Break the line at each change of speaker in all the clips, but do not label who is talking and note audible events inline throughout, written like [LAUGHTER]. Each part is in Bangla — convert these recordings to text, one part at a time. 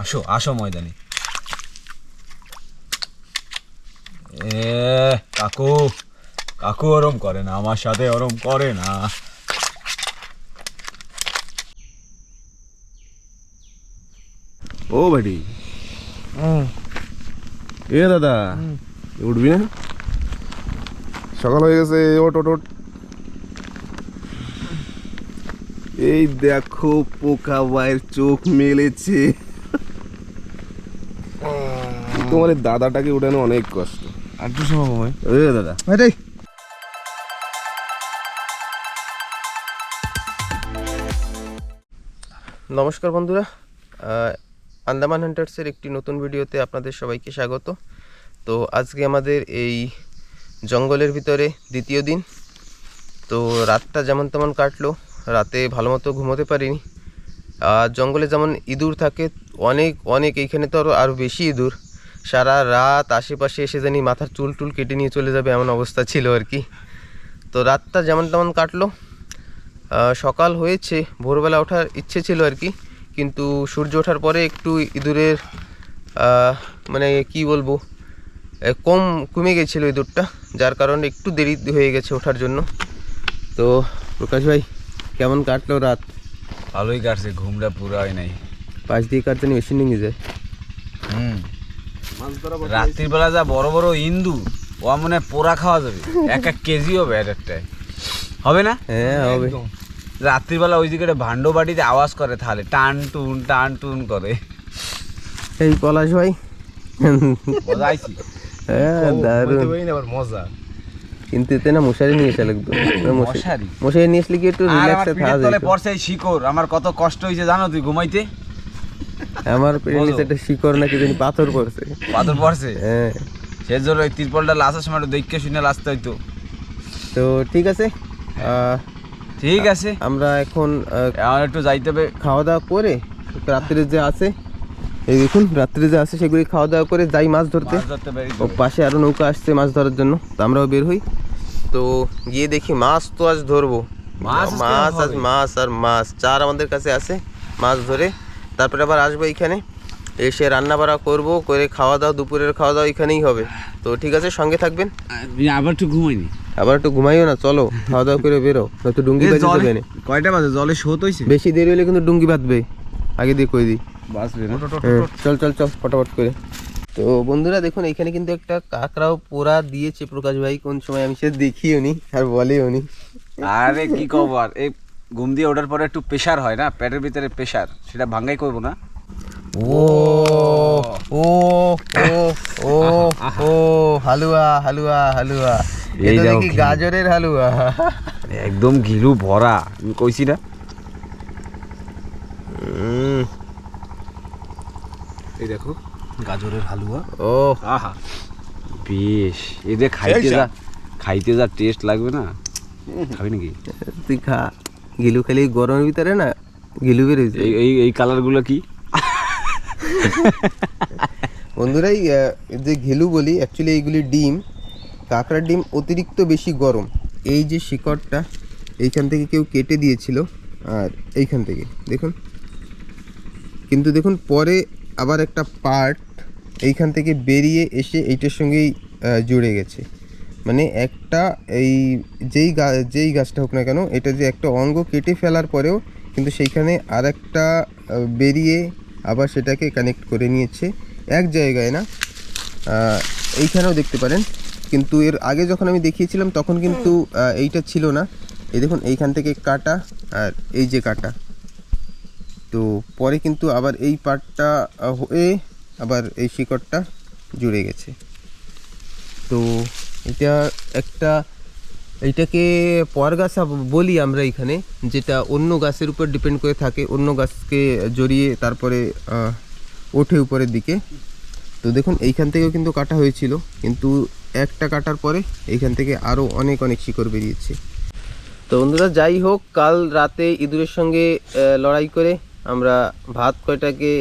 আসো আসো ময়দানে। এ কাকু কাকু ওরম করে না আমার সাথে ওরম করে না।
ও ভাইটি। এ দাদা উঠবি না? সকাল হয়ে গেছে ওট ওট ওট এই দেখো পোকা ভাইয়ের চোখ মেলেছে। তোমার দাদাটাকে উঠানো অনেক কষ্ট।
আর একটু সময় ভাই?
দাদা।
এটাই
নমস্কার বন্ধুরা। আন্দামান হান্টার্সের একটি নতুন ভিডিওতে আপনাদের সবাইকে স্বাগত। তো আজকে আমাদের এই জঙ্গলের ভিতরে দ্বিতীয় দিন। তো রাতটা যেমন তেমন কাটলো রাতে ভালো মতো ঘুমোতে পারিনি। আর জঙ্গলে যেমন ইঁদুর থাকে অনেক অনেক এইখানে তো আরও আরও বেশি ইঁদুর। সারা রাত আশেপাশে এসে জানি মাথার চুল টুল কেটে নিয়ে চলে যাবে এমন অবস্থা ছিল আর কি। তো রাতটা যেমন তেমন কাটলো। সকাল হয়েছে ভোরবেলা ওঠার ইচ্ছে ছিল আর কি। কিন্তু সূর্য ওঠার পরে একটু ইঁদুরের মানে কি বলব কম কমে গেছিল ইঁদুরটা যার কারণে একটু দেরি হয়ে গেছে ওঠার জন্য। তো প্রকাশ ভাই কেমন কাটলো রাত?
ভালোই কাটছে ঘুমটা পুরো হয় নাই।
পাশ দিয়ে কাটতে মেশিন নিয়ে যায়।
হুম। রাত্রির বেলা যা বড় বড় ইন্দু ও মনে পোড়া খাওয়া যাবে। এক এক কেজি হবে এক একটায়। হবে না?
হ্যাঁ হবে।
রাত্রিবেলা ওই দিকে ভান্ড বাটিতে আওয়াজ করে তাহলে টান টুন টান টুন করে।
এই পলাশ ভাই। হ্যাঁ
মজা।
কিন্তু এতে না মশারি নিয়ে এসে লাগতো।
মশারি?
মশারি? নিয়ে আসলে কি একটু
আর আমার
রিল্যাক্সে থাকা
পিঠের পড়ছে শিকড় আমার কত কষ্ট হয়েছে জানো তুই ঘুমাইতে?
আমার পেটের নিচে একটা শিকড় নাকি জানি পাথর পড়ছে।
পাথর পড়ছে?
হ্যাঁ।
সে জন্য ওই তিরপলটা লাসার সময় দেখে শুনে লাসতে হইতো।
তো ঠিক আছে
ঠিক আছে।
আমরা এখন
আমার একটু যাইতে হবে।
খাওয়া দাওয়া করে রাত্রে যে আছে এই দেখুন রাত্রে যে আছে সেগুলি খাওয়া দাওয়া করে যাই মাছ ধরতে। ও পাশে আরও নৌকা আসছে মাছ ধরার জন্য তো আমরাও বের হই। তো গিয়ে দেখি মাছ তো আজ ধরবো।
মাছ
মাছ আজ
হবে।
মাছ আর মাছ চার আমাদের কাছে আছে মাছ ধরে। তারপরে আবার আসব এইখানে। এসে রান্না বাড়া করব করে খাওয়া দাওয়া দুপুরের খাওয়া দাওয়া এখানেই হবে। তো ঠিক আছে সঙ্গে থাকবেন?
আবার একটু ঘুমাইনি?
আবার একটু ঘুমাইও না চলো খাওয়া দাওয়া করে বেরো। নয়তো ডুঙ্গি না।
কয়টা বাজে? জলে শোত হইছে?
বেশি দেরি হলে কিন্তু ডুঙ্গি বাঁধবে আগে দিয়ে কই দিই।
বাসবে না।
হ্যাঁ, চল চল চল ফটাফট করে। তো বন্ধুরা দেখুন এখানে কিন্তু একটা কাকড়াও পোড়া দিয়েছে প্রকাশ ভাই। কোন সময় আমি সে দেখিও নি আর বলেও নি।
আরে কি খবর? এই ঘুম দিয়ে ওঠার পরে একটু প্রেশার হয় না? পেটের ভিতরে প্রেশার সেটা ভাঙ্গাই করব না।
ও ও ও ও ও হালুয়া হালুয়া হালুয়া।
এই দেখি।
গাজরের হালুয়া?
একদম ঘিলু ভরা আমি কইছি না।
এই দেখো। গাজরের হালুয়া।
ও
আহা। বেশ এদের খাইতে যা। খাইতে যা টেস্ট লাগবে না? খাবি নাকি?
তুই খা। গিলু খালি গরমের ভিতরে না গিলু বেরোইছে।
এই এই এই কালারগুলো কি?
বন্ধুরা এই আহ, যে ঘেলু বলি অ্যাকচুয়ালি এইগুলি ডিম। কাঁকড়ার ডিম অতিরিক্ত বেশি গরম। এই যে শিকড়টা এইখান থেকে কেউ কেটে দিয়েছিল আর এইখান থেকে দেখুন। কিন্তু দেখুন পরে আবার একটা পার্ট এইখান থেকে বেরিয়ে এসে এইটার সঙ্গেই জুড়ে গেছে। মানে একটা এই যেই গা যেই গাছটা হোক না কেন এটা যে একটা অঙ্গ কেটে ফেলার পরেও কিন্তু সেইখানে আর একটা বেরিয়ে আবার সেটাকে কানেক্ট করে নিয়েছে এক জায়গায় না। এইখানেও দেখতে পারেন। কিন্তু এর আগে যখন আমি দেখিয়েছিলাম তখন কিন্তু এইটা ছিল না। এই দেখুন এইখান থেকে কাটা আর এই যে কাটা। তো পরে কিন্তু আবার এই পার্টটা হয়ে আবার এই শিকড়টা জুড়ে গেছে। তো এটা একটা এইটাকে পর গাছ বলি আমরা এখানে, যেটা অন্য গাছের উপর ডিপেন্ড করে থাকে, অন্য গাছকে জড়িয়ে তারপরে ওঠে উপরের দিকে। তো দেখুন, এইখান থেকেও কিন্তু কাটা হয়েছিল, কিন্তু একটা কাটার পরে এইখান থেকে আরও অনেক অনেক শিকড় বেরিয়েছে। তো বন্ধুরা, যাই হোক, কাল রাতে ইঁদুরের সঙ্গে লড়াই করে আমরা ভাত কয়টাকে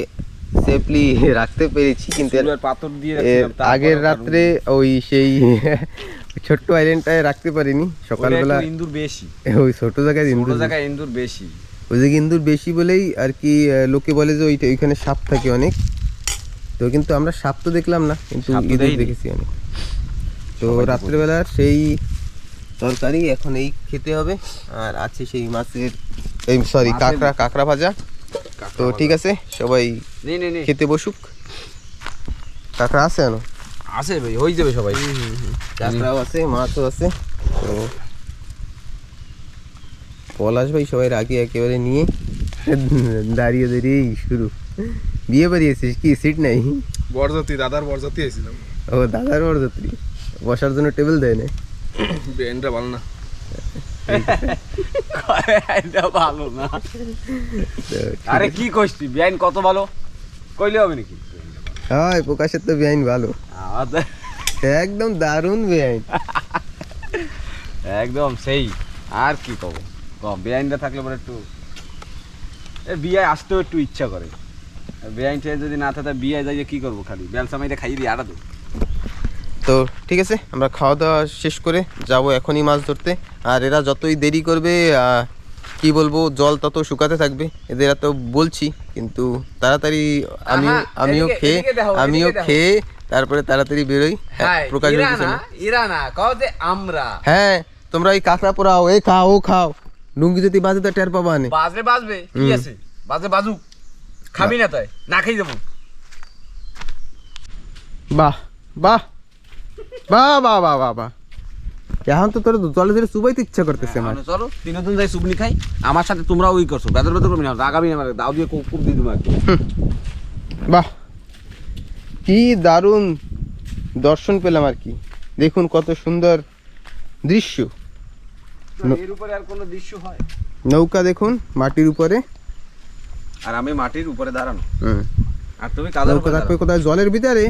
সেফলি [LAUGHS] রাখতে পেরেছি কিন্তু
পাথর দিয়ে
আগের রাত্রে ওই সেই [LAUGHS] ছোট্ট আইল্যান্ডটায় রাখতে পারিনি সকালবেলা
ইন্দুর বেশি। [LAUGHS]
ওই ছোট জায়গায় ইঁদুর
জায়গায় ইন্দুর বেশি।
ওই যে ইন্দুর বেশি বলেই আর কি লোকে বলে যে ওইটা ওইখানে সাপ থাকে অনেক। তো কিন্তু আমরা সাপ তো দেখলাম না কিন্তু ইঁদুর দেখেছি অনেক তো রাত্রেবেলার সেই তরকারি এখন এই খেতে হবে আর আছে সেই মাছের এই সরি কাঁকড়া কাঁকড়া ভাজা। তো ঠিক আছে সবাই
নে নে নে।
খেতে বসুক। কাঁকড়া আছে আনো
আছে ভাই হয়ে যাবে সবাই।
কাঁকড়াও আছে মাছও আছে। তো পলাশ ভাই সবাই আগে একেবারে নিয়ে [LAUGHS] দাঁড়িয়ে দাঁড়িয়েই শুরু। বিয়ে বাড়িয়েছিস কি? সিট নাই?
বরযাত্রী দাদার বরজাতি আইছিলাম
ও দাদার বরযাত্রী। বসার জন্য টেবিল দেয় না
ব্যান্ডটা ভালো না।
এটা ভালো না আরে কি কইছি বিআইন কত ভালো? কইলে হবে নাকি?
হয় প্রকাশের তো বেআইন ভালো। একদম দারুণ বেআইন।
একদম সেই। আর কি কব? বেআইনটা থাকলে পরে একটু এ বিয়ে আসতেও একটু ইচ্ছা করে। বেআইনটা যদি না থাকে বিয়ে যাই কি করব খালি? ব্যবসা মাইতে খাইয়ে দিয়ে আটা তো
তো ঠিক আছে আমরা খাওয়া দাওয়া শেষ করে যাব এখনই মাছ ধরতে। আর এরা যতই দেরি করবে কি বলব জল তত শুকাতে থাকবে। এদের তো বলছি কিন্তু তাড়াতাড়ি আমি আমিও খেয়ে আমিও খেয়ে তারপরে তাড়াতাড়ি বেরোই। হ্যাঁ, প্রকাশ
না। কও যে আমরা।
হ্যাঁ তোমরা ওই কাঁকড়া পোড়াও এ খাও ও খাও। লুঙ্গি যদি বাজে তো টের পাবা নে।
বাজবে বাজবে কি আছে। বাজবে বাজুক। খাবি না তাই না খাই যাব।
বাহ বাহ। বাহ বাহ বাহ বাহ বাহ। এখন তো তোর জলে ধরে চুবাইতে ইচ্ছা করতেছে আমার।
মানে চলো তিনজন যাই সুবনি খাই আমার সাথে তোমরা ওই করছ বেদর বেদর করবি না রাগাবি না দাও দিয়ে খুব দিয়ে দেবো
বাহ কি দারুণ দর্শন পেলাম আর কি। দেখুন কত সুন্দর দৃশ্য।
এর উপরে আর কোনো দৃশ্য হয়?
নৌকা দেখুন মাটির উপরে।
আর আমি মাটির উপরে দাঁড়ানো।
হুম।
আর তুমি
থাকবে কোথায়? জলের ভিতরে?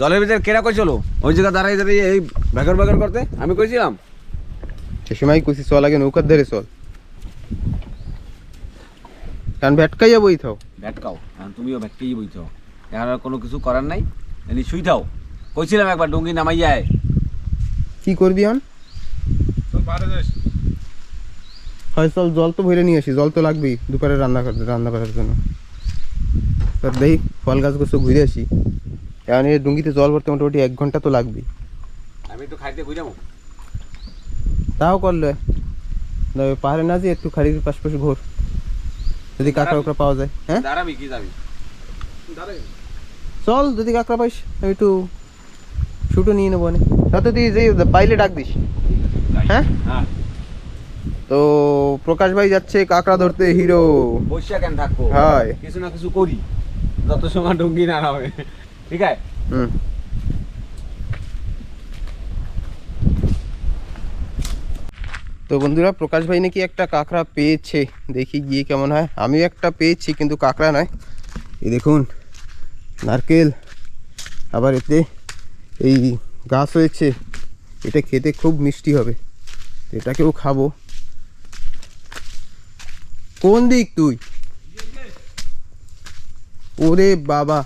জলের ভিতরে কেরা কই চলো ওই জায়গা দাঁড়াই দাঁড়িয়ে এই ভেগর ভেগর করতে? আমি কইছিলাম।
সে সময় কুচি চল আগে নৌকার ধরে চল। কারণ ভেটকাইয়া বই থাও
ভেটকাও আর তুমিও ভ্যাটকেই বইছো এখন আর কোনো কিছু করার নাই। এলি শুই থাও। কইছিলাম একবার ডুঙ্গি নামাই যায়
কি করবি হন
তোর পারে যাস
হয় চল জল তো ভরে নিয়ে আসি। জল তো লাগবেই দুপুরে রান্না করতে রান্না করার জন্য। তার দেখি ফল গাছ গোছ ঘুরে আসি। এখন এই ডুঙ্গিতে জল ভরতে মোটামুটি এক ঘণ্টা তো লাগবেই
আমি তো খাইতে যাব
তাও করলে পাহাড়ে না যে একটু খাড়ির পাশপাশে ঘোর যদি কাঁকড়া কাঁকড়া পাওয়া যায় হ্যাঁ
দাঁড়াবি কি যাবি
চল যদি কাঁকড়া পাইস আমি একটু শুটও নিয়ে নেব অনেক তাতে তুই যে পাইলে ডাক দিস হ্যাঁ
হ্যাঁ
তো প্রকাশ ভাই যাচ্ছে কাঁকড়া ধরতে হিরো
বসে কেন থাকব
হয়।
কিছু না কিছু করি যত সময় ডুঙ্গি না নামে আছে?
হুম। তো বন্ধুরা, প্রকাশ ভাই নাকি একটা কাঁকড়া পেয়েছে। দেখি গিয়ে কেমন হয়। আমিও একটা পেয়েছি, কিন্তু কাঁকড়া নয়। এই দেখুন, নারকেল। আবার এতে এই গাছ হয়েছে। এটা খেতে খুব মিষ্টি হবে। এটাকেও খাব। কোন দিক তুই? ওরে বাবা।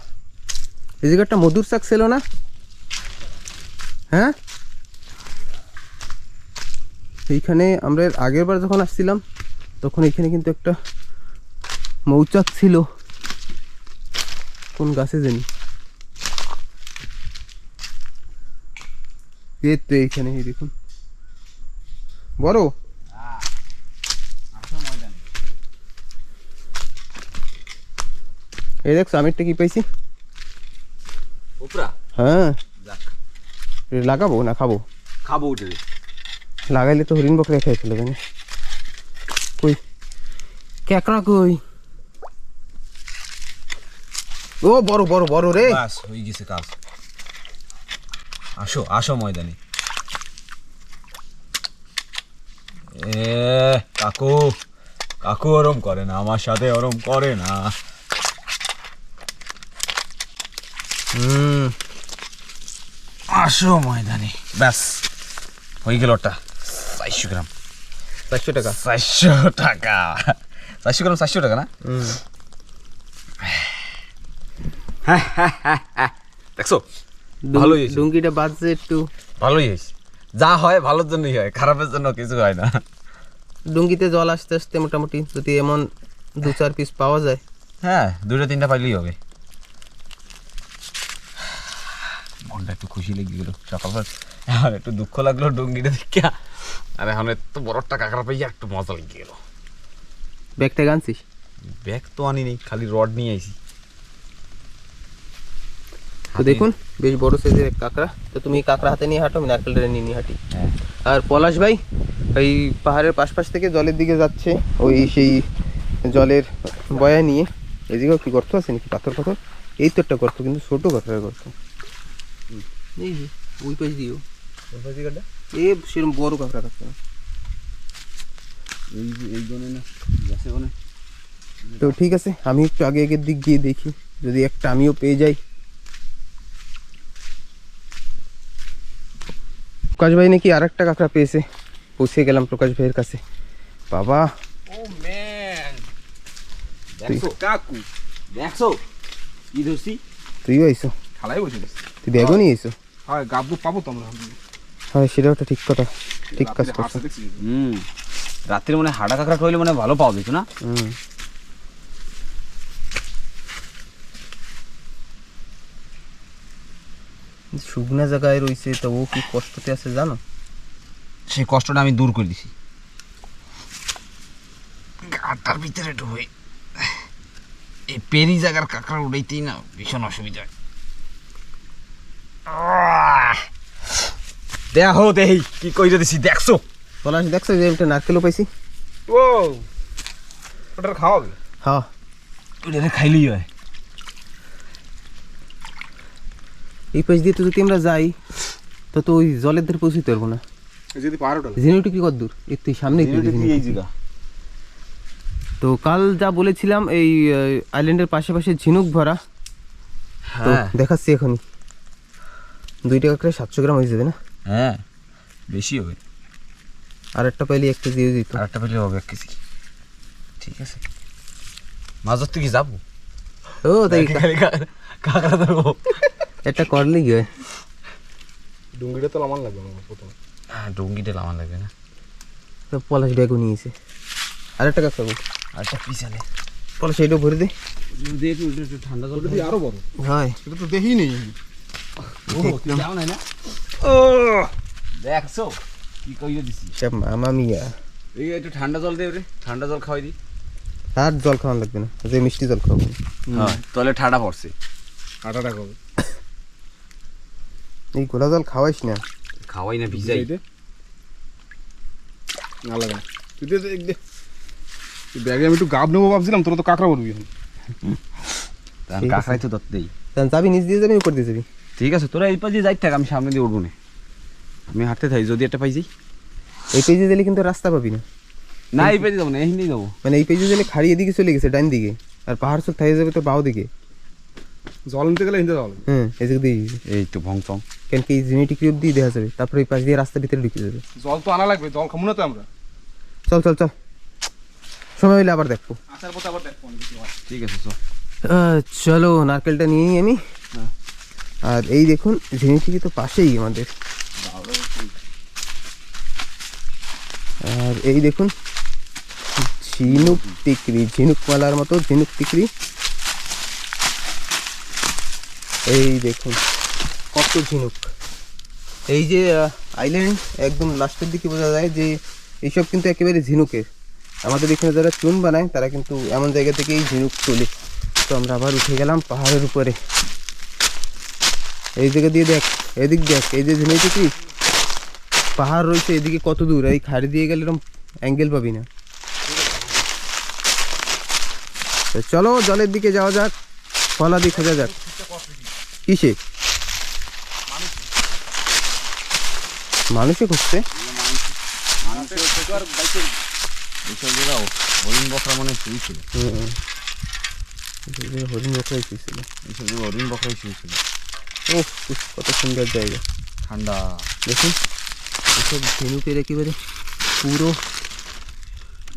এই জায়গাটা মধুর শাক ছিল না? হ্যাঁ? এইখানে আমরা আগের বার যখন আসছিলাম, তখন এখানে কিন্তু একটা মৌচাক ছিল। কোন গাছে জানি? তো এইখানে, এই দেখুন। বড়? এই দেখছ, আমিরটা কি পাইছি? হ্যাঁ। লাগাবো না খাব।
খাব
লাগাইলে তো হরিণ বকরে খেয়ে ফেলে জানি কই? ক্যাকড়া কই? ও বড় বড় বড় রে।
বাস হয়ে গেছে কাজ। আসো আসো ময়দানে। এ কাকু। কাকু ওরম করে না আমার সাথে ওরম করে না
হুম
আসো ময়দানে। ব্যাস হয়ে গেল ওটা। চারশো গ্রাম।
চারশো টাকা?
চারশো টাকা। চারশো গ্রাম চারশো টাকা না?
হুম। [LAUGHS]
দেখছ? ভালোই
ডুঙ্গিটা বাজছে একটু।
ভালোই হয়েছে। যা হয় ভালোর জন্যই হয়। খারাপের জন্য কিছু হয় না।
ডুঙ্গিতে জল আসতে আসতে মোটামুটি যদি এমন দু চার পিস পাওয়া যায়।
হ্যাঁ দুটো তিনটা পাইলেই হবে। মনটা একটু খুশি লেগে গেল সকালবেলা এখন একটু দুঃখ লাগল ডুঙ্গিটা দেখিয়া আর এখন এত বড় একটা কাঁকড়া পাইয়া একটু মজা লেগে গেল।
ব্যাগটা আনছিস
ব্যাগ তো আনি নেই খালি রড নিয়ে আইছি।
তো দেখুন বেশ বড় সাইজের এক কাঁকড়া। তো তুমি কাঁকড়া হাতে নিয়ে হাঁটো আমি নারকেলটা নিয়ে নিয়ে হাঁটি।
হ্যাঁ।
আর পলাশ ভাই এই পাহাড়ের পাশপাশ থেকে জলের দিকে যাচ্ছে ওই সেই জলের বয়া নিয়ে। এদিকেও কি গর্ত আছে নাকি? পাথর পাথর এই তো একটা গর্ত কিন্তু ছোট পাথরের গর্ত। এই যে ওই পাশ দিও এ সেরকম বড় কাঁকড়া থাকছে না
এই যে এই জন্য না গেছে মানে
তো ঠিক আছে আমি একটু আগে আগের দিক গিয়ে দেখি যদি একটা আমিও পেয়ে যাই প্রকাশ ভাই নাকি আর একটা কাঁকড়া পেয়েছে পৌঁছে গেলাম প্রকাশ ভাইয়ের কাছে বাবা
ও ম্যান দেখছ কাকু দেখছ কি ধরছি
তুইও আইসো
খালাই বসে গেছে
তুই ব্যাগও নিয়ে এসো।
হয় গাবু পাবো তো আমরা।
হ্যাঁ সেটাও একটা ঠিক কথা। ঠিক কাজ করছ।
হুম। রাত্রে মানে হাড়া কাঁকড়া খাইলে মানে ভালো পাওয়া যেত না?
হুম। শুকনা জায়গায় রয়েছে তো ও কি কষ্টতে আছে জানো?
সেই কষ্টটা আমি দূর করে দিছি। গাটার ভিতরে ঢুকে এই পেরি জায়গার কাঁকড়া উড়াইতেই না ভীষণ অসুবিধা হয়। আহ! দেখো দেহি কি কইরে দিছি দেখছ।
পলাশ দেখছ যে একটা নারকেলও পাইছি
ও ওটা খাওয়াবে
হ্যাঁ
ওটা খাইলেই হয়।
এই পাশ দিয়ে তো যদি আমরা যাই তো তো ওই জলের ধারে পৌঁছতে পারব না।
যদি পাহাড় ওটা
কি কত দূর? একটু সামনেই ঝিনুটি।
এই জায়গা।
তো কাল যা বলেছিলাম এই আইল্যান্ডের পাশে পাশে ঝিনুক ভরা।
হ্যাঁ।
দেখাচ্ছি এখনই। দুই টাকা করে সাতশো গ্রাম হয়ে যাবে না?
হ্যাঁ বেশি হবে।
আর একটা পাইলে এক কেজি হয়ে যেত।
আর একটা পেলে হবে এক কেজি। ঠিক আছে। মাছ ধরতে কি যাব?
ও তাই
কাঁকড়া ধরবো।
একটা করলে কি হয়?
ডুঙ্গিটা তো আমার লাগবে আমার প্রথমে।
হ্যাঁ ডুঙ্গিটা লামান লাগবে না।
তো পলাশ ব্যাগও নিয়েছে। আর একটা কাজ করব
আর একটা পিছালে
পলাশ এইটাও ভরে দে।
ঠান্ডা জল
আরও বড়।
হয়।
এটা তো
না ও দেখছ? কি কইয়ে দিছি?
সব মামা মিয়া।
এই একটু ঠান্ডা জল দে রে। ঠান্ডা জল খাওয়াই দি।
আর জল খাওয়ানো লাগবে না যে মিষ্টি জল খাওয়াবো।
হ্যাঁ তাহলে ঠান্ডা পড়ছে।
খাবে
এই গোলা জল খাওয়াইস না।
খাওয়াই না ভিজাই?
না লাগে। না তুই দে দেখ দে ব্যাগে আমি একটু গাব নেব ভাবছিলাম তোরা তো কাঁকড়া বলবি এখন।
তাহলে কাঁকড়াই তো দত্ত দেই।
তাহলে যাবি নিচ দিয়ে যাবি উপর দিয়ে যাবি।
ঠিক আছে তোরা এই পাশে যাই থাক আমি সামনে দিয়ে উঠবো না। আমি হাঁটতে থাকি যদি একটা পাই যাই
এই পেজে গেলে কিন্তু রাস্তা পাবি না।
না এই পেজে যাব না এই নিয়ে যাব।
মানে এই পেজে গেলে খাড়ি এদিকে চলে গেছে ডান দিকে। আর পাহাড় সব থাই যাবে তো বাও দিকে।
জল নিতে গেলে হিন্দে জল।
হ্যাঁ এদিকে দিয়ে।
এই তো ভং চং।
কেন কি জেনেটিক রিপ দিয়ে দেখা যাবে? তারপরে এই পাশ দিয়ে রাস্তার ভিতরে ঢুকে যাবে।
জল তো আনা লাগবে জল খাব না তো আমরা।
চল চল চল। সময় হলে আবার দেখব।
আসার পথে আবার দেখব।
ঠিক আছে চল।
চলো নারকেলটা নিয়ে নিই আমি। আর এই দেখুন ঝিনিটিকি তো পাশেই আমাদের। আর এই দেখুন, ঝিনুক টিকরি ঝিনুক মালার মতো ঝিনুক টিকরি। এই দেখুন, কত ঝিনুক। এই যে আইল্যান্ড একদম লাস্টের দিকে বোঝা যায় যে এইসব কিন্তু একেবারে ঝিনুকের। আমাদের এখানে যারা চুন বানায়, তারা কিন্তু এমন জায়গা থেকে এই ঝিনুক তোলে। তো আমরা আবার উঠে গেলাম পাহাড়ের উপরে। এই জায়গা দিয়ে দেখ এদিক দেখ, এই যে ঝিনুক কি? পাহাড় রয়েছে এদিকে কত দূর? এই খাড়ি দিয়ে গেলে এরকম অ্যাঙ্গেল পাবি না। চলো, জলের দিকে যাওয়া যাক ফলাদি খোঁজা যাক। কিসে? মানুষে খুঁজছে?
হরিণ বকরা মনে
হরিণ বকরাই ছিল
হরিণ বকরাই শুয়েছিল।
ও কত সুন্দর জায়গা।
ঠান্ডা।
দেখুন এসব ঝিনুকের একেবারে পুরো।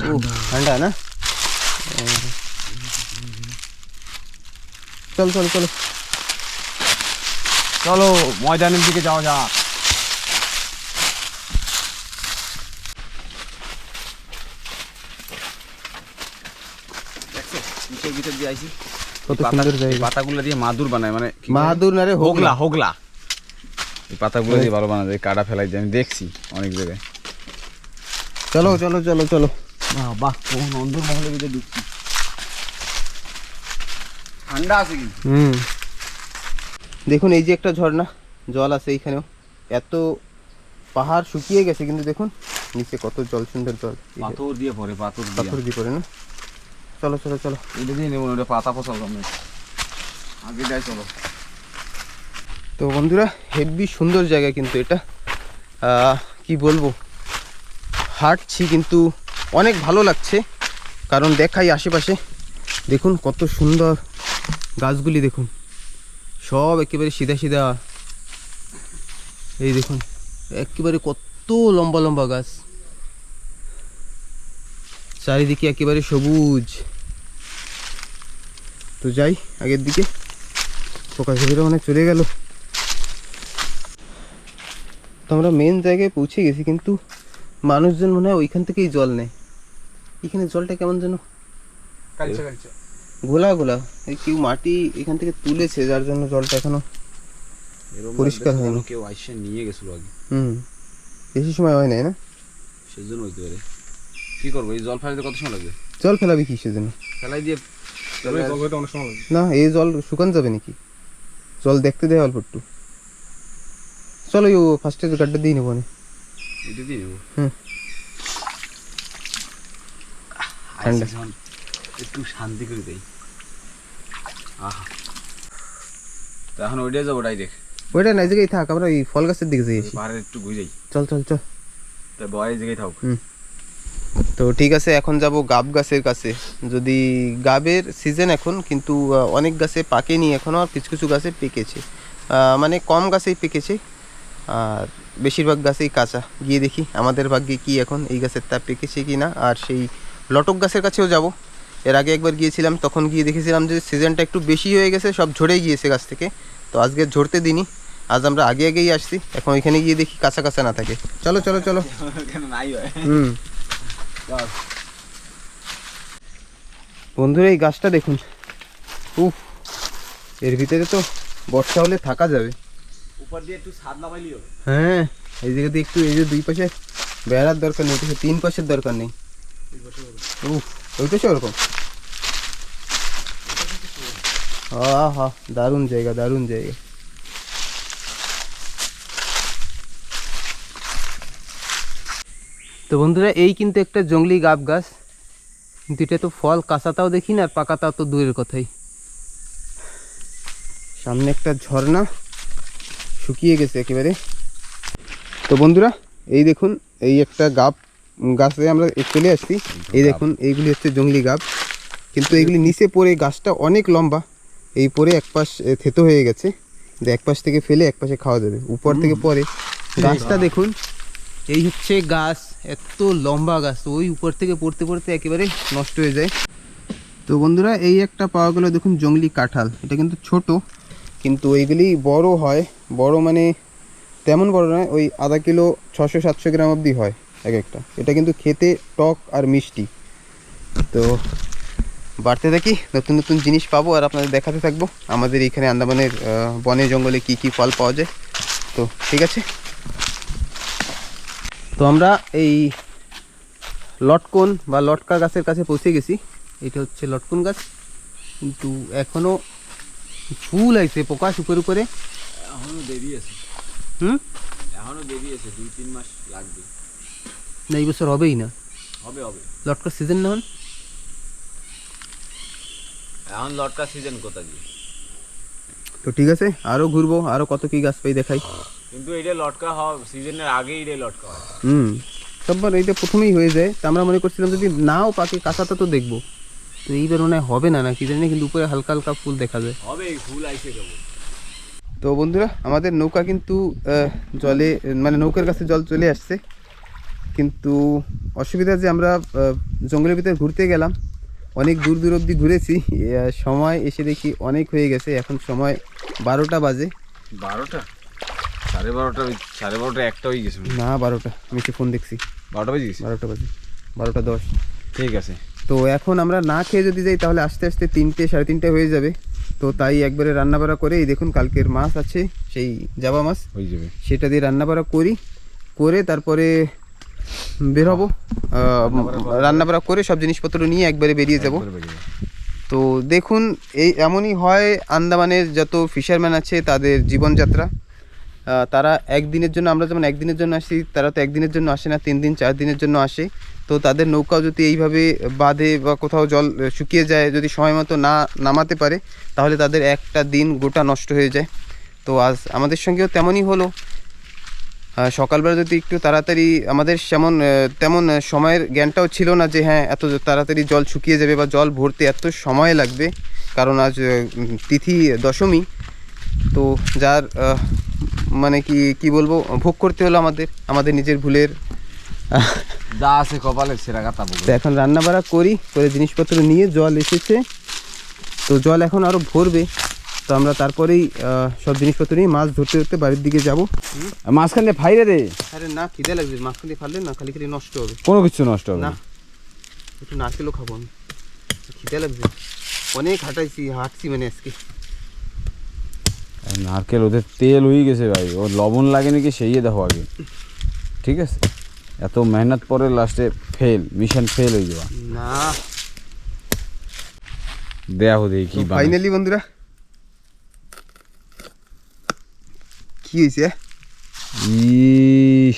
ও ঠান্ডা। না। চল চল চলো।
চলো ময়দানের দিকে যাওয়া যাক। গাছের ভিতর দিয়ে আইছি।
কত
এই
সুন্দর জায়গা।
পাতাগুলো দিয়ে মাদুর বানায় মানে কি?
মাহাদুর না রে
হোগলা। হোগলা এই পাতাগুলো দিয়ে ভালো বানায় কাটা ফেলাই দিয়ে আমি দেখছি অনেক জায়গায়।
চলো চলো চলো চলো।
বাহ বাহ কোন ভিতরে ঢুকছি। ঠান্ডা আছে কিন্তু।
হুম। দেখুন এই যে একটা ঝর্ণা জল আছে এইখানেও। এত পাহাড় শুকিয়ে গেছে কিন্তু দেখুন নিচে কত জল সুন্দর জল।
পাথর দিয়ে পড়ে পাথর
পাথর দিয়ে পড়ে না? চলো চলো চলো।
এটা দিয়ে নেব ওটা পাতা কমে আগে যাই চলো।
তো বন্ধুরা হেভি সুন্দর জায়গা কিন্তু এটা। কি বলব? হাঁটছি কিন্তু অনেক ভালো লাগছে। কারণ দেখাই আশেপাশে। দেখুন কত সুন্দর গাছগুলি দেখুন। সব একেবারে সিধা সিধা। এই দেখুন একেবারে কত লম্বা লম্বা গাছ। চারিদিকে একেবারে সবুজ। তো যাই আগের দিকে। ফোকাস ঘুরে মানে চলে গেল। তো আমরা মেন জায়গায় পৌঁছে গেছি কিন্তু মানুষজন মনে হয় ওইখান থেকেই জল নেয়। এখানে জলটা কেমন যেন? গোলা গোলা এই কেউ মাটি এখান থেকে তুলেছে যার জন্য জলটা এখনও পরিষ্কার হয়নি।
কেউ আইসে নিয়ে গেছিল আগে।
হুম। বেশি সময় হয় নাই না?
সেই জন্য বুঝতে পারে কি করব? এই জল ফেলাইতে কত সময় লাগবে?
জল ফেলাবি কিসের জন্য
ফেলাই দিয়ে
না এই জল শুকান যাবে নাকি? জল দেখতে দেয় অল্প একটু। চলো ও ফার্স্টে গাড্ডা দিয়ে নেব না
এটা দিয়ে নেব?
হুম। ঠান্ডা।
একটু শান্তি করে দেই। আহা। তো এখন ওইটাই যাব ডাইরেক্ট
ওইটা না এই জায়গায় থাক আমরা এই ফল গাছের দিকে যাই
পাহাড়ে একটু ঘুরে যাই।
চল চল চল।
তা বয় জায়গায় থাক
তো ঠিক আছে এখন যাব গাব গাছের কাছে। যদি গাবের সিজন এখন কিন্তু অনেক গাছে পাকেনি এখনও আর কিছু কিছু গাছে পেকেছে। মানে কম গাছেই পেকেছে আর বেশিরভাগ গাছেই কাঁচা। গিয়ে দেখি আমাদের ভাগ্যে কি এখন এই গাছের তা পেকেছে কি না আর সেই লটক গাছের কাছেও যাব। এর আগে একবার গিয়েছিলাম তখন গিয়ে দেখেছিলাম যে সিজনটা একটু বেশি হয়ে গেছে সব ঝরে গিয়েছে গাছ থেকে। তো আজকে ঝরতে দিনই আজ আমরা আগে আগেই আসছি এখন ওইখানে গিয়ে দেখি কাঁচা কাঁচা না থাকে। চলো চলো চলো। [LAUGHS]
কেন
বন্ধুরা এই গাছটা দেখুন। উফ এর ভিতরে তো বর্ষা হলে থাকা যাবে।
উপর দিয়ে একটু ছাদ
হ্যাঁ এই জায়গাতে একটু এই যে দুই পাশে বেড়ার দরকার নেই তিন পাশের দরকার নেই। উফ ওই পাশে ওরকম। আহা দারুণ জায়গা দারুণ জায়গা। তো বন্ধুরা এই কিন্তু একটা জঙ্গলি গাব গাছ। কিন্তু এটা তো ফল কাঁচাটাও দেখি না আর পাকাটাও তো দূরের কথাই। সামনে একটা ঝর্ণা শুকিয়ে গেছে একেবারে। তো বন্ধুরা এই দেখুন এই একটা গাব গাছে আমরা চলে আসছি। এই দেখুন এইগুলি হচ্ছে জঙ্গলি গাব। কিন্তু এইগুলি নিচে পড়ে গাছটা অনেক লম্বা। এই পরে এক পাশ থেতো হয়ে গেছে। কিন্তু এক পাশ থেকে ফেলে এক পাশে খাওয়া যাবে। উপর থেকে পরে। গাছটা দেখুন এই হচ্ছে গাছ। এত লম্বা গাছ, তো ওই উপর থেকে পড়তে পড়তে একেবারে নষ্ট হয়ে যায়। তো বন্ধুরা, এই একটা পাওয়া গেলো দেখুন জঙ্গলি কাঁঠাল। এটা কিন্তু ছোট, কিন্তু এইগুলি বড় হয়। বড় মানে তেমন বড় নয়, ওই আধা কিলো ছশো সাতশো গ্রাম অবধি হয় এক একটা। এটা কিন্তু খেতে টক আর মিষ্টি। তো বাড়তে থাকি, নতুন নতুন জিনিস পাবো আর আপনাদের দেখাতে থাকব। আমাদের এখানে আন্দামানের বনে জঙ্গলে কি কি ফল পাওয়া যায়। তো ঠিক আছে তো আমরা এই লটকন বা লটকা গাছের কাছে পৌঁছে গেছি। এটা হচ্ছে লটকন গাছ। কিন্তু এখনও ফুল আছে পোকা উপরে উপরে।
এখনও দেরি আছে।
হুম?
এখনও দেরি আছে দুই তিন মাস লাগবে।
না এই বছর হবেই না।
হবে হবে।
লটকার সিজন না হন
এখন লটকা সিজন কোথা দিয়ে
তো ঠিক আছে আরও ঘুরবো আরও কত কি গাছ পাই দেখাই।
কিন্তু এটা লটকা হওয়া সিজনের আগেই এটা লটকা হয়
হুম। সববার এইটা প্রথমেই হয়ে যায় তা আমরা মনে করছিলাম যদি নাও পাকে কাঁচাটা তো দেখব। তো এইবার মনে হয় হবে না না কি জানি না, কিন্তু উপরে হালকা হালকা ফুল দেখা যায়।
হবে ফুল আইসে যাব।
তো বন্ধুরা আমাদের নৌকা কিন্তু আহ, জলে মানে নৌকার কাছে জল চলে আসছে। কিন্তু অসুবিধা যে আমরা আহ, জঙ্গলের ভিতরে ঘুরতে গেলাম। অনেক দূর দূর অবধি ঘুরেছি। আহ, সময় এসে দেখি অনেক হয়ে গেছে। এখন সময় বারোটা বাজে।
বারোটা? সাড়ে বারোটা সাড়ে বারোটা একটা হয়ে গেছে
না বারোটা। আমি একটু ফোন দেখছি।
বারোটা বেজে গেছে?
বারোটা বাজে। বারোটা দশ।
ঠিক আছে।
তো এখন আমরা না খেয়ে যদি যাই তাহলে আস্তে আস্তে তিনটে সাড়ে তিনটে হয়ে যাবে। তো তাই একবারে রান্না বাড়া করে এই দেখুন কালকের মাছ আছে সেই জাবা মাছ।
হয়ে যাবে।
সেটা দিয়ে রান্না বাড়া করি করে তারপরে বের হব। রান্না বাড়া করে সব জিনিসপত্র নিয়ে একবারে বেরিয়ে যাব। তো দেখুন এই এমনই হয় আন্দামানের যত ফিশারম্যান আছে তাদের জীবনযাত্রা। তারা একদিনের জন্য, আমরা যেমন একদিনের জন্য আসি, তারা তো একদিনের জন্য আসে না, তিন দিন, চার দিনের জন্য আসে। তো তাদের নৌকাও যদি এইভাবে বাঁধে বা কোথাও জল শুকিয়ে যায়, যদি সময় মতো না নামাতে পারে, তাহলে তাদের একটা দিন গোটা নষ্ট হয়ে যায়। তো আজ আমাদের সঙ্গেও তেমনই হলো। সকালবেলা যদি একটু তাড়াতাড়ি আমাদের যেমন তেমন সময়ের জ্ঞানটাও ছিল না যে হ্যাঁ এত তাড়াতাড়ি জল শুকিয়ে যাবে বা জল ভরতে এত সময় লাগবে, কারণ আজ তিথি দশমী তো যার মানে কি কি বলব ভোগ করতে হলো আমাদের আমাদের নিজের ভুলের।
যা আছে কপালে সেরা কাটা
তো এখন রান্না বাড়া করি করে জিনিসপত্র নিয়ে জল এসেছে। তো জল এখন আরও ভরবে। তো আমরা তারপরেই সব জিনিসপত্র নিয়ে মাছ ধরতে ধরতে বাড়ির দিকে যাব।
মাঝখানে ফাইরে দে।
আরে না খিদে লাগবে। মাঝখান দিয়ে ফাললে না খালি খালি নষ্ট হবে।
কোনো কিছু নষ্ট হবে
না।
না
একটু নারকেলও খাব আমি। খিদে লাগবে। অনেক হাঁটাইছি হাঁটছি মানে আজকে।
নারকেল ওদের তেল হয়ে গেছে ভাই। ওর লবণ লাগে নাকি সেই দেখো আগে। ঠিক আছে? এত মেহনত পরে লাস্টে ফেল মিশন ফেল হয়ে যাওয়া।
না।
দেয়া হো দেখি
ফাইনালি বন্ধুরা। কি হয়েছে?
ইস।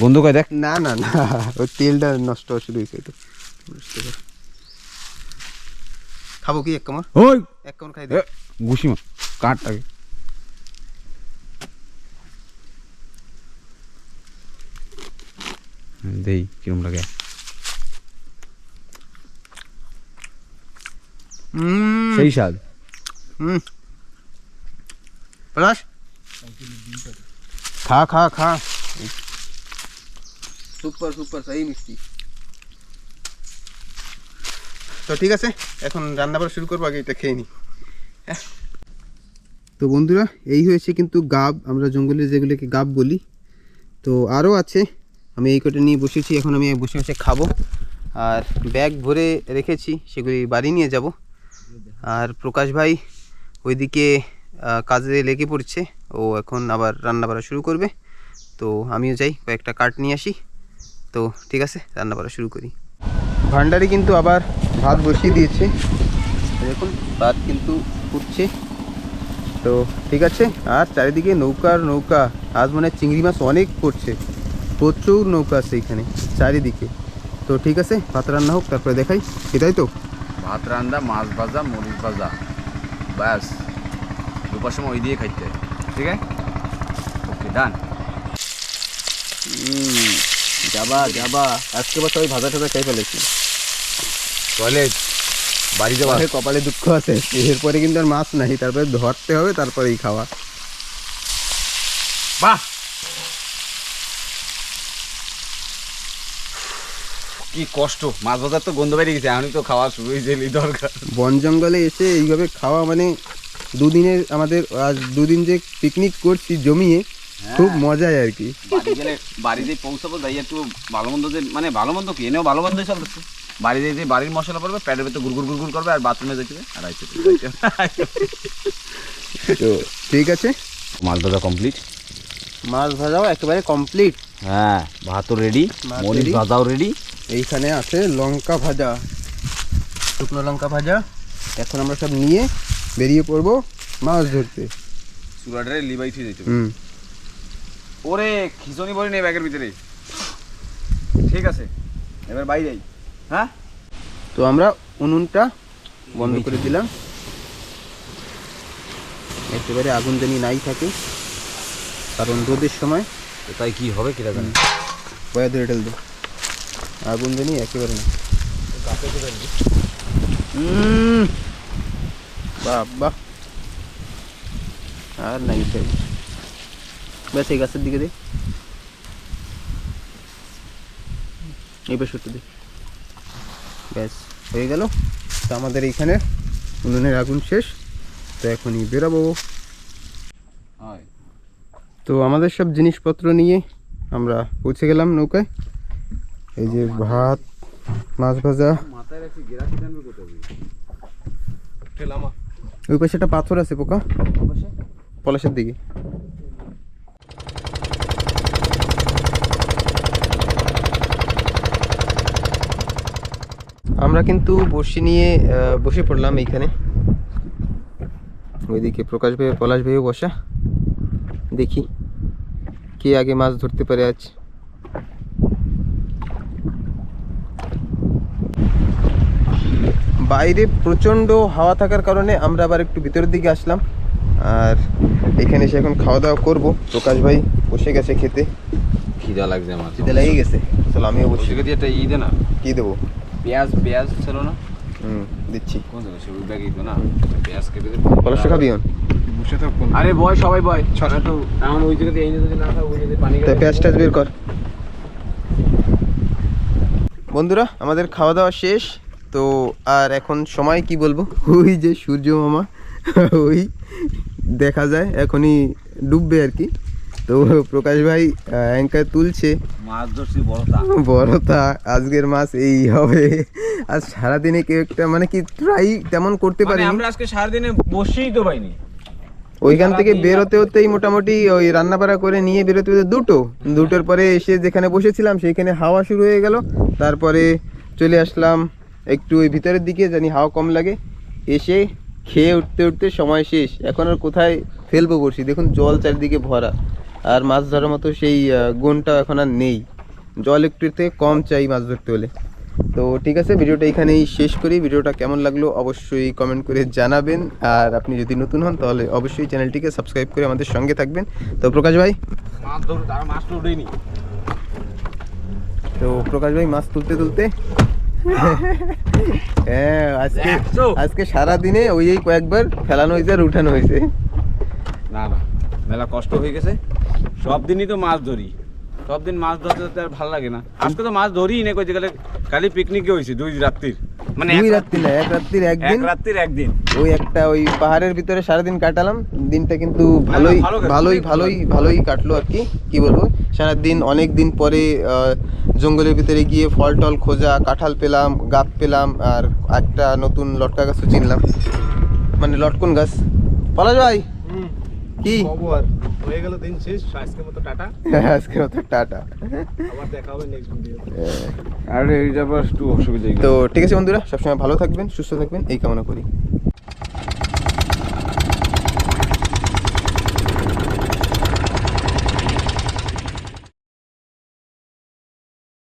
গন্ধ কয় দেখ।
না না না। ওই তেলটা নষ্ট শুরু হয়েছে। করে। খাব কি এক কামড়
ওই
এক কামড় খাই
এ,
দে
ঘুষি মা কাঠটাকে দেই কিরম লাগে
হুম
সেই স্বাদ
হুম পলাশ খা খা খা সুপার সুপার সেই মিষ্টি তো ঠিক আছে, এখন রান্না করা শুরু করব, আগে এটা খেয়ে নিই। হ্যাঁ। তো বন্ধুরা, এই হয়েছে কিন্তু গাব, আমরা জঙ্গলে যেগুলোকে গাব বলি। তো আরও আছে, আমি এই কটা নিয়ে বসেছি, এখন আমি বসে বসে খাব। আর ব্যাগ ভরে রেখেছি, সেগুলি বাড়ি নিয়ে যাব। আর প্রকাশ ভাই ওইদিকে কাজে লেগে পড়ছে, ও এখন আবার রান্না বাড়া শুরু করবে। তো আমিও যাই, কয়েকটা কাঠ নিয়ে আসি। তো ঠিক আছে, রান্না বাড়া শুরু করি। ভান্ডারে কিন্তু আবার ভাত বসিয়ে দিয়েছে। দেখুন, ভাত কিন্তু ফুটছে। তো ঠিক আছে, আর চারিদিকে নৌকার নৌকা। আজ মানে চিংড়ি মাছ অনেক পড়ছে। প্রচুর নৌকা আছে এখানে, চারিদিকে। তো ঠিক আছে, ভাত রান্না হোক, তারপরে দেখাই। এটাই তো?
ভাত রান্না, মাছ ভাজা মরিচ ভাজা। ব্যাস দুপার সময় ওই দিয়ে খাইতে। ঠিক আছে? ওকে ডান
যাবা যাবা। আজকে বা সবাই ভাজা টাজা খাই ফেলেছি।
টয়লেট বাড়ি যাওয়া
কপালে দুঃখ আছে। এরপরে কিন্তু আর মাছ নাই তারপরে ধরতে হবে তারপরেই খাওয়া।
বাহ! কি কষ্ট মাছ ভাজার তো গন্ধ বেরিয়ে গেছে এখনই তো খাওয়া শুরু হয়েছে দরকার।
বন জঙ্গলে এসে এইভাবে খাওয়া মানে দুদিনের আমাদের আজ দুদিন যে পিকনিক করছি জমিয়ে খুব মজাই আর কি।
বাড়ি গেলে বাড়িতে পৌঁছাবো যাই একটু ভালো মন্দ যে মানে ভালো মন্দ কি? এনেও ভালো মন্দই চলতেছে বাড়িতে যে বাড়ির মশলা পড়বে প্যাটের ভেতর গুড় গুড় গুড় করবে আর বাথরুমে যেতে হবে আর আইতে
তো ঠিক আছে।
মাছ ভাজা কমপ্লিট
মাছ ভাজাও একেবারে কমপ্লিট
হ্যাঁ ভাতও রেডি
ভাত
মরিচ। ভাজাও রেডি
এইখানে আছে লঙ্কা ভাজা। শুকনো লঙ্কা ভাজা। এখন আমরা সব নিয়ে বেরিয়ে পড়ব মাছ ধরতে।
চুরাটারে লিবাই ঠিক যাইতে
হুম।
ওরে খিচুনি বলি নেই ব্যাগের ভিতরে। ঠিক আছে এবার বাইরে যাই হ্যাঁ?
তো আমরা উনুনটা বন্ধ করে দিলাম। একেবারে আগুন জানি নাই থাকে কারণ রোদের সময়।
তাই কি হবে কিরা জানি।
বয়া ধরে ঢেল আগুন জানি একেবারে না বাহ বাহ আর নাই ব্যাস এই গাছের দিকে দে। এই পাশে দে। ব্যাস হয়ে গেল। তো আমাদের এইখানে উনুনের আগুন শেষ। তো এখনই বেরাবো। তো আমাদের সব জিনিসপত্র নিয়ে আমরা পৌঁছে গেলাম নৌকায়। এই যে ভাত মাছ ভাজা। ওই পাশে একটা পাথর আছে পোকা। পলাশের দিকে। আমরা কিন্তু বসি নিয়ে বসে পড়লাম এইখানে। ওইদিকে প্রকাশ ভাই পলাশ ভাইও বসা। দেখি কে আগে মাছ ধরতে পারে আজ। বাইরে প্রচণ্ড হাওয়া থাকার কারণে আমরা আবার একটু ভিতরের দিকে আসলাম। আর এখানে এসে এখন খাওয়া দাওয়া করব। প্রকাশ ভাই বসে গেছে খেতে।
খিদা লাগছে আমার।
খিদে লেগে গেছে। চলো আমিও বসে।
দিয়ে একটা ই দে না?
কি দেবো?
পেঁয়াজ পেঁয়াজ ছিল না?
হুম দিচ্ছি।
কোন জায়গায়? সবুজ ব্যাগই তো না? পেঁয়াজ কেটে দে
পলাশ খাবি হন
বসে থাক
আরে বয় সবাই বয়। একটু এমন ওই জায়গাতে এই যদি না থাকে ওই জায়গাতে পানি
পেঁয়াজ টাজ বের কর। বন্ধুরা আমাদের খাওয়া দাওয়া শেষ। তো আর এখন সময় কি বলব? ওই যে সূর্য মামা ওই দেখা যায় এখনই ডুববে আর কি। তো প্রকাশ ভাই অ্যাঙ্কার তুলছে।
মাছ ধরছি বড়টা
বড়তা আজকের মাছ এই হবে। আর সারাদিনে কেউ একটা মানে কি ট্রাই তেমন করতে
মানে
পারি
আমরা আজকে সারাদিনে বসেই তো পাইনি।
ওইখান থেকে বেরোতে হতেই মোটামুটি ওই রান্নাবাড়া করে নিয়ে বেরোতে হতে দুটো। দুটোর পরে এসে যেখানে বসেছিলাম সেইখানে হাওয়া শুরু হয়ে গেল। তারপরে চলে আসলাম একটু ওই ভিতরের দিকে জানি হাওয়া কম লাগে। এসে খেয়ে উঠতে উঠতে সময় শেষ। এখন আর কোথায় ফেলব বসি দেখুন জল চারিদিকে ভরা। আর মাছ ধরার মতো সেই আহ, গুণটা এখন আর নেই। জল একটু থেকে কম চাই মাছ ধরতে হলে। তো ঠিক আছে ভিডিওটা এখানেই শেষ করি। ভিডিওটা কেমন লাগল অবশ্যই কমেন্ট করে জানাবেন। আর আপনি যদি নতুন হন তাহলে অবশ্যই চ্যানেলটিকে সাবস্ক্রাইব করে আমাদের সঙ্গে থাকবেন। তো প্রকাশ ভাই?
তো
প্রকাশ ভাই মাছ তুলতে তুলতে? হ্যাঁ আজকে আজকে সারা দিনে ওই কয়েকবার ফেলানো হয়েছে আর উঠানো হয়েছে।
না না। মেলা কষ্ট হয়ে গেছে। সব দিনই তো মাছ ধরি। সব দিন মাছ ধরতে ধরতে আর ভালো লাগে না। আজকে তো মাছ ধরিই না কই গেলে কালি পিকনিকে হয়েছে দুই রাত্রির। মানে
দুই রাত্রি না এক রাত্রির একদিন।
এক রাত্রির একদিন।
ওই একটা ওই পাহাড়ের ভিতরে সারাদিন কাটালাম। দিনটা কিন্তু ভালোই ভালোই ভালোই ভালোই কাটলো আর কি। কি বলব? সারাদিন অনেক দিন পরে জঙ্গলের ভিতরে গিয়ে ফল টল খোঁজা কাঁঠাল পেলাম গাপ পেলাম আর একটা নতুন লটকা গাছও চিনলাম। মানে লটকন গাছ। পলাশ ভাই! কি?
খবর হয়ে গেল দিন শেষ আজকের মতো টাটা।
আজকের মতো টাটা।
আবার দেখা হবে নেক্সট ভিডিও
আরে এইটা একটু অসুবিধা
তো ঠিক আছে বন্ধুরা সবসময় ভালো থাকবেন সুস্থ থাকবেন এই কামনা করি।